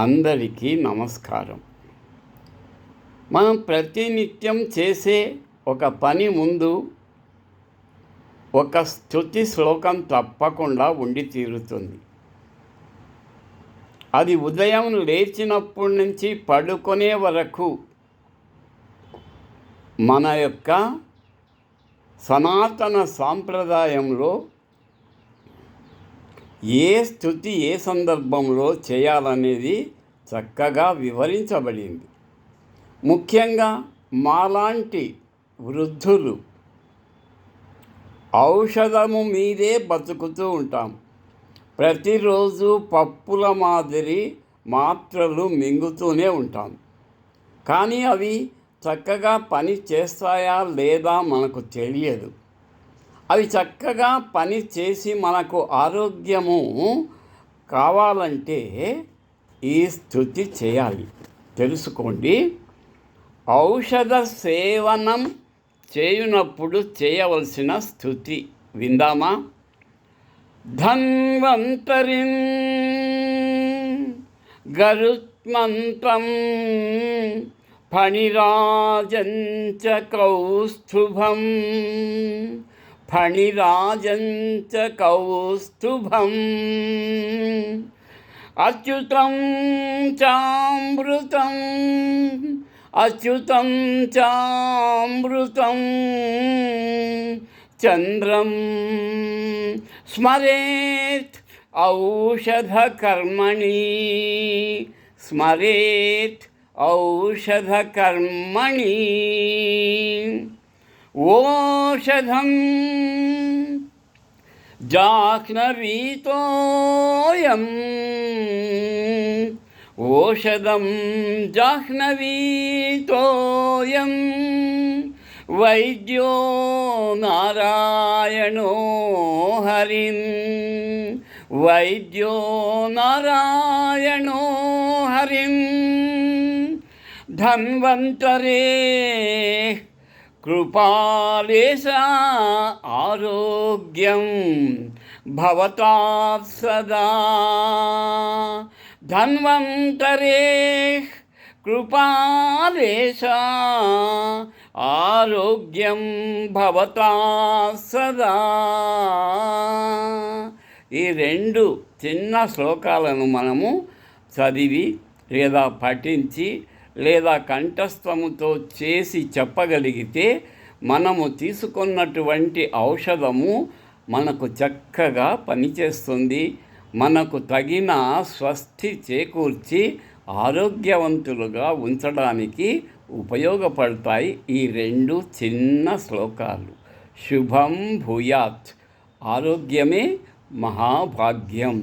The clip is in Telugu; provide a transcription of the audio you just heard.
అందరికీ నమస్కారం. మనం ప్రతినిత్యం చేసే ఒక పని ముందు ఒక స్థుతి శ్లోకం తప్పకుండా ఉండి తీరుతుంది. అది ఉదయం లేచినప్పటి నుంచి పడుకునే వరకు మన యొక్క సనాతన సాంప్రదాయంలో ఏ స్థుతి ఏ సందర్భంలో చేయాలనేది చక్కగా వివరించబడింది. ముఖ్యంగా మాలాంటి వృద్ధులు ఔషధము మీదే బతుకుతూ ఉంటాం. ప్రతిరోజు పప్పుల మాదిరి మాత్రలు మింగుతూనే ఉంటాం. కానీ అవి చక్కగా పని చేస్తాయా లేదా మనకు తెలియదు. అవి చక్కగా పని చేసి మనకు ఆరోగ్యము కావాలంటే ఈ స్థుతి చేయాలి. తెలుసుకోండి. ఔషధ సేవనం చేయునప్పుడు చేయవలసిన స్థుతి విందామా? ధన్వంతరిం గరుత్మంతం ఫణిరాజంచ కౌస్తుభం ఫణిరాజంచ కౌస్తుభం అచ్యుతం చామృతం అచ్యుతం చామృతం చంద్రం స్మరేత్ ఔషధకర్మణి స్మరేత్ ఔషధకర్మణి ఓషధం జాహ్నవీతోయం. ఓషధం జాహ్నవీతోయం. వైద్యో నారాయణో హరిం. వైద్యో నారాయణో హరిం. ధన్వంతరే కృపాలేశ ఆరోగ్యం భవతా సదా. ధన్వంతరే కృపాలేశ ఆరోగ్యం భవతా సదా. ఈ రెండు చిన్న శ్లోకాలను మనము చదివి లేదా పఠించి లేదా కంఠస్థముతో చేసి చెప్పగలిగితే మనము తీసుకున్నటువంటి ఔషధము మనకు చక్కగా పనిచేస్తుంది. మనకు తగిన స్వస్తి చేకూర్చి ఆరోగ్యవంతులుగా ఉంచడానికి ఉపయోగపడతాయి ఈ రెండు చిన్న శ్లోకాలు. శుభం భూయాత్. ఆరోగ్యమే మహాభాగ్యం.